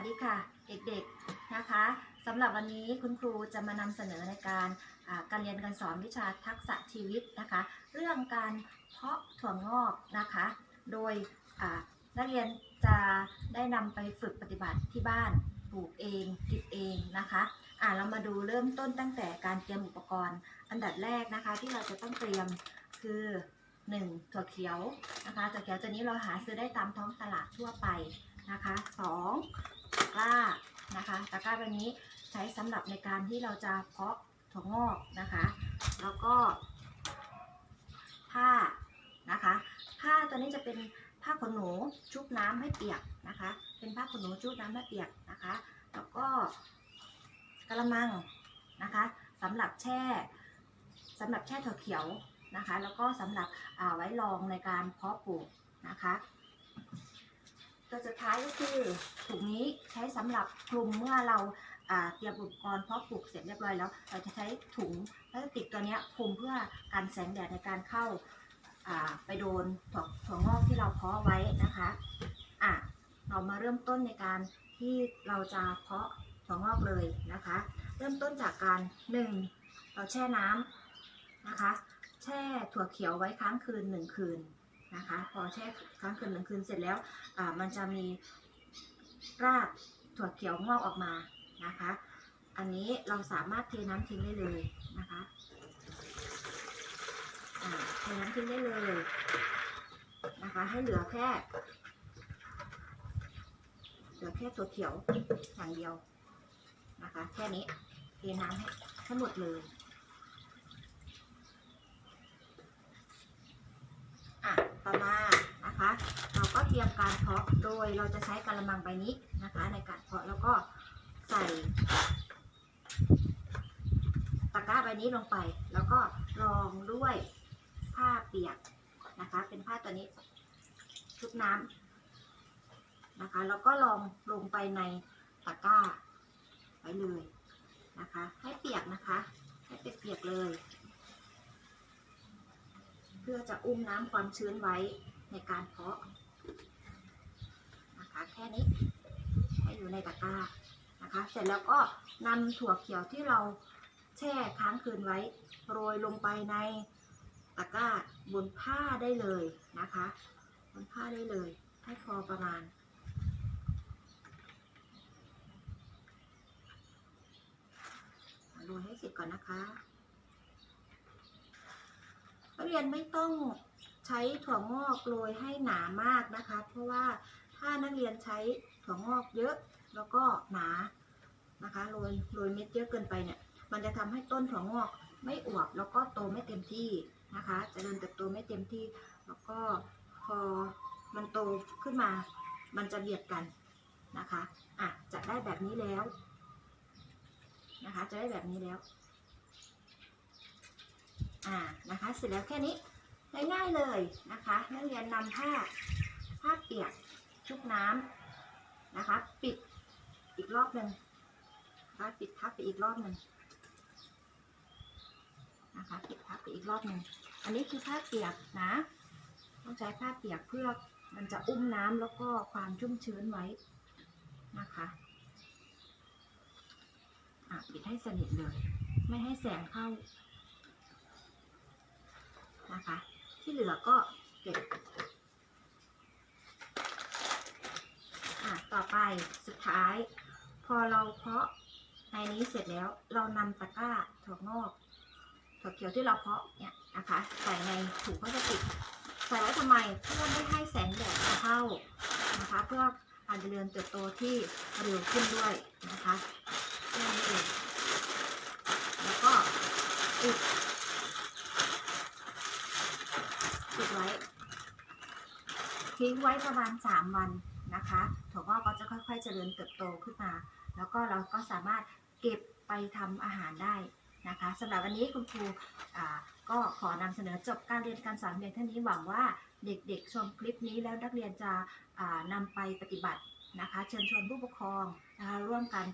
วัสดีค่ะ เด็กๆนะคะสำหรับวันนี้คุณครูจะมานำเสนอในการการเรียนการสอนวิชาทักษะชีวิตนะคะ เรื่องการเพาะถั่วงอกนะคะ โดยนักเรียนจะได้นำไปฝึกปฏิบัติที่บ้านปลูกเองกินเองนะคะอ่าเรามาดูเริ่มต้นตั้งแต่การเตรียมอุปกรณ์ อันดับแรกนะคะ ที่เราจะต้องเตรียมคือ 1. ถั่วเขียวนะคะถั่วเขียวตัวนี้เราหาซื้อได้ตามท้องตลาดทั่วไปนะคะสอง ตะกร้านะคะ ตะกร้าแบบนี้ใช้สำหรับในการที่เราจะเพาะถั่วงอกนะคะ แล้วก็ ผ้านะคะ ผ้าตัวนี้จะเป็นผ้าขนหนูชุบน้ำให้เปียกนะคะ เป็นผ้าขนหนูชุบน้ำให้เปียกนะคะ แล้วก็กระมังนะคะสำหรับแช่สำหรับแช่ถั่วเขียวนะคะ แล้วก็สำหรับอ่าไว้รองในการเพาะปลูกนะคะ ตัวสุดท้ายก็คือถุงนี้ใช้สำหรับคลุมเมื่อเราเตรียมอุปกรณ์เพาะปลูกเสร็จเรียบร้อยแล้ว เราจะใช้ถุงพลาสติกตัวนี้คลุมเพื่อกันแสงแดดในการเข้าอ่าไปโดนถั่วถั่วงอกที่เราเพาะไว้นะคะอะเรามาเริ่มต้นในการที่เราจะเพาะถั่วงอกเลยนะคะ เริ่มต้นจากการหนึ่งเราแช่น้ำนะคะ แช่ถั่วเขียวไว้ค้างคืนหนึ่งคืน นะคะ พอแช่ค้างคืนหนึ่งคืนเสร็จแล้วมันจะมีรากถั่วเขียวงอกออกมานะคะ อันนี้เราสามารถเทน้ำทิ้งได้เลยนะคะเทน้ำทิ้งได้เลยนะคะ ให้เหลือแค่เหลือแค่ตัวเขียวอย่างเดียวนะคะ แค่นี้เทน้ำให้ทั้งหมดเลย อะต่อมานะคะ ตรียมการเพาะ โดยเราจะใช้กระมังใบนี้นะคะ ในการเพาะแล้วก็ใส่ตะกร้าใบนี้ลงไป แล้วก็รองด้วยผ้าเปียกนะคะ เป็นผ้าตัวนี้ชุบน้ำนะคะ แล้วก็ลองลงไปในตะกร้าไว้เลยนะคะ ให้เปียกนะคะ ให้เปียกๆเลย เพื่อจะอุ้มน้ำความชื้นไว้ในการเพาะ คะแค่นี้ให้อยู่ในตะกร้านะคะ เสร็จแล้วก็นำถั่วเขียวที่เราแช่ค้างคืนไว้ โรยลงไปในตะกร้าบนผ้าได้เลยนะคะ บนผ้าได้เลย ให้พอประมาณโรยให้เสร็จก่อนนะคะนักเรียนไม่ต้องใช้ถั่วงอกโรยให้หนามากนะคะ เพราะว่า ถ้านักเรียนใช้ถั่วงอกเยอะแล้วก็หนานะคะโรยโรยเม็ดเยอะเกินไปเนี่ย มันจะทำให้ต้นถั่วงอกไม่อวบแล้วก็โตไม่เต็มที่นะคะจเจริญเติบโตไม่เต็มที่ แล้วก็พอมันโตขึ้นมา มันจะเบียดกันนะคะอะจะได้แบบนี้แล้วนะคะจะได้แบบนี้แล้วอ่านะคะเสร็จแล้วแค่นี้ง่ายๆเลยนะคะนักเรียนนำผ้าผ้าเปียก ชุบน้ำนะคะ ปิดอีกรอบหนึ่งนะคะปิดทับไปอีกรอบหนึ่งนะคะปิดทับไปอีกรอบหนึ่งอันนี้คือผ้าเปียกนะ ต้องใช้ผ้าเปียกเพื่อมันจะอุ้มน้ำแล้วก็ความชุ่มชื้นไว้นะคะอะปิดให้สนิทเลย ไม่ให้แสงเข้านะคะ ที่เหลือก็เก็บ อะ ต่อไป สุดท้าย พอเราเพาะในนี้เสร็จแล้ว เรานำตะกร้าถั่วงอกถั่วเขียวที่เราเพาะเนี่ยนะคะใส่ในถุงพลาสติกใส่ไว้ทำไมเพื่อไม่ให้แสงแดดเข้านะคะเพื่อการเจริญเติบโตที่เร็วขึ้นด้วยนะคะแค่นี้เองแล้วก็ปิดปิดไว้ทิ้งไว้ประมาณ 3 วัน นะคะถั่วงอกก็จะค่อยๆเจริญเติบโตขึ้นมา แล้วก็เราก็สามารถเก็บไปทำอาหารได้นะคะสำหรับวันนี้คุณครูก็ขอนำเสนอจบการเรียนการสอนเพียงเท่านี้หวังว่าเด็กๆ ชมคลิปนี้แล้วนักเรียนจะอ่านำไปปฏิบัตินะคะ เชิญชวนผู้ปกครองนะคะร่วมกัน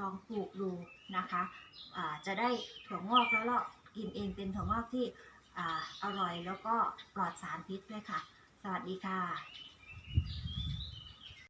ลองปลูกดูนะคะอ่าจะได้ถั่วงอกแล้วเรากินเองเป็นถั่วงอกที่ออร่อยแล้วก็ปลอดสารพิษด้วยค่ะ สวัสดีค่ะ